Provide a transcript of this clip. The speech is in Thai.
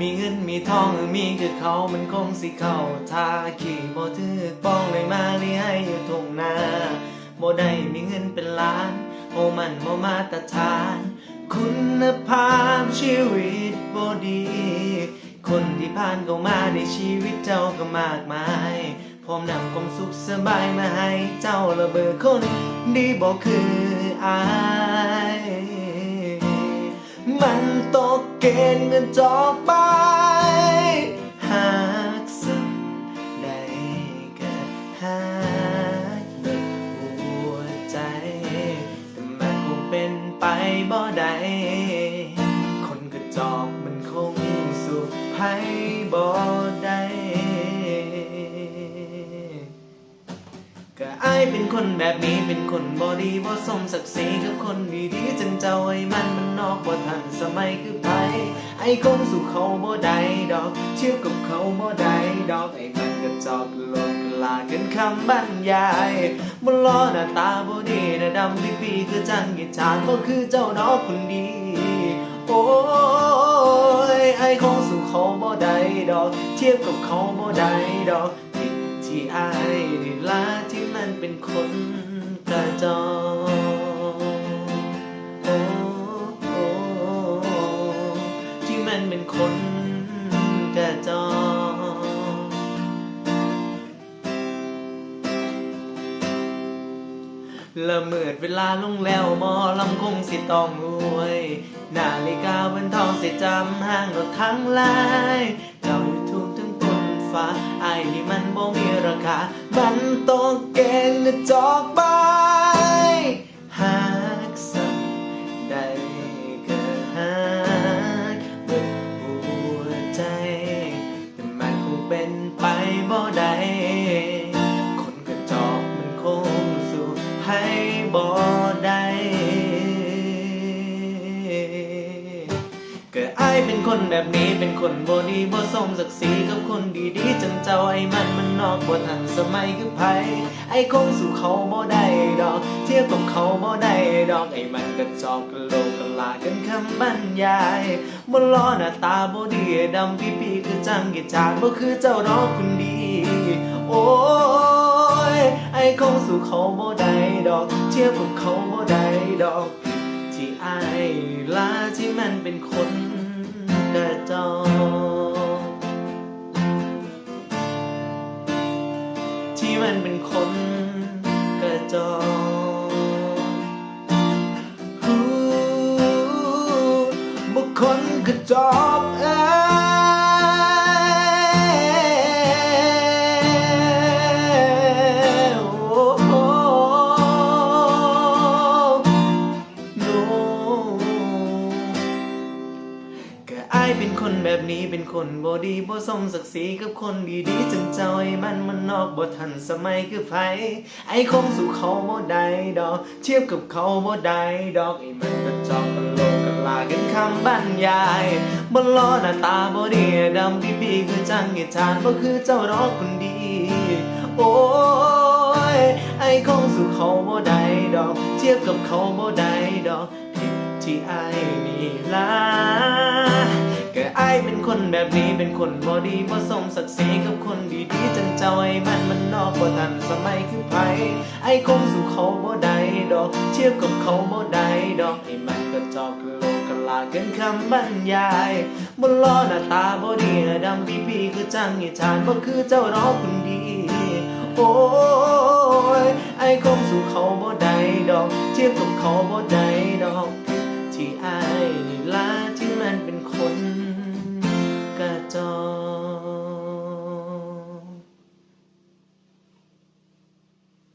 มีเงินมีทองมีคือเขามันคงสิเข้าทาขี่บ่ถือป้องเลยมาเลี้ยให้อยู่ทุ่งนาบ่ได้มีเงินเป็นล้านโอ้มันบ่มาตรฐาน คุณภาพชีวิตบ่ดี คนที่ผ่านเข้ามาในชีวิตเจ้าก็มากมายพร้อมนำความสุขสบายมาให้เจ้าระเบิดคนดีบอกคืออายมันตกเกณฑ์เงินจอกไป ใด คนกระจอกมันคงสุขภัยบ่ได้ ก็อายเป็นคนแบบนี้เป็นคนบอดีบ่สมศักดิ์ศรีกับคนดีๆจังเจ้าไอ้มันมันนอกบ่ทันสมัยคือไผไอ้คงสู่เขาบ่ได้ดอกเทียบกับเขาบ่ได้ดอกไอ้มันก็จอกโลกลากันคำบรรยายบ่ล้อหน้าตาบ่ดีหน้าดำปีปีคือจังกิจานบ่คือเจ้าดอกคนดี โอ้ยไอ้คงสู่เขาบ่ได้ดอก เทียบกับเขาบ่ได้ดอก ที่อายได้ลาที่มันเป็นคนกระจอกโอ้โอ้ที่มันเป็นคนกระจอกละเมิดเวลาลงแล้วมอลำคงสิต้องรวย นาฬิกาบนทองสิจำห้างรถทั้งหลาย ฟ้าไอ้นี่มันบ่มีราคา มันต้องเกณฑ์จอกไปหากสักใดก็หากเบิดหัวใจ แต่มันคงเป็นไปบ่ได้ ก็อายเป็นคนแบบนี้เป็นคนบ่ดีบ่สมศักดิ์ศรีกับคนดีๆจังเจ้าไอ้มันมันนอกบ่ทันสมัยคือไผไอ้คงสู่เขาบ่ได้ดอก เทียบกับเขาบ่ได้ดอกไอ้มันกระจอกกะโลกกะลากันคำบรรยายบ่ล้อหน้าตาบ่ดีดำปีปีคือจังกิจาบ่คือเจ้าดอกคนดี โอ้ยไอ้คงสู่เขาบ่ได้ดอก เทียบกับเขาบ่ได้ดอก ที่อายลาที่มันเป็นคนกระจอกที่มันเป็นคนกระจอกฮู้บุคคลกระจอก อายเป็นคนแบบนี้เป็นคนบ่ดีบ่สมศักดิ์ศรีกับคนดีๆจังเจ้าไอ้มันมันนอกบ่ทันสมัยคือไผไอ้คงสู่เขาบ่ได้ดอก เทียบกับเขาบ่ได้ดอกไอ้มันกระจอกกะโลกกะลากันคำบรรยายบ่ล้อหน้าตาบ่ดีดำปีปีคือจังกิจานบ่คือเจ้าดอกคนดี โอ้ยไอ้คงสู่เขาบ่ได้ดอก เทียบกับเขาบ่ได้ดอกที่ไอ้นี่ล่ะ เป็นคนแบบนี้เป็นคนบ่ดีบ่สมศักดิ์ศรีกับคนดีๆจังเจ้าไอ้มันมันนอกบ่ทันสมัยคือไผไอ้คงสู่เขาบ่ได้ดอก เทียบกับเขาบ่ได้ดอกไอ้มันก็จอกโลกลาเกินคำบรรยายบ่ล้อหน้าตาบ่ดีหน้าดำปีปีคือจังไอีชานบ่คือเจ้าดอกคนดีโอ้ยไอ้คงสู่เขาบ่ได้ดอก เทียบกับเขาบ่ได้ด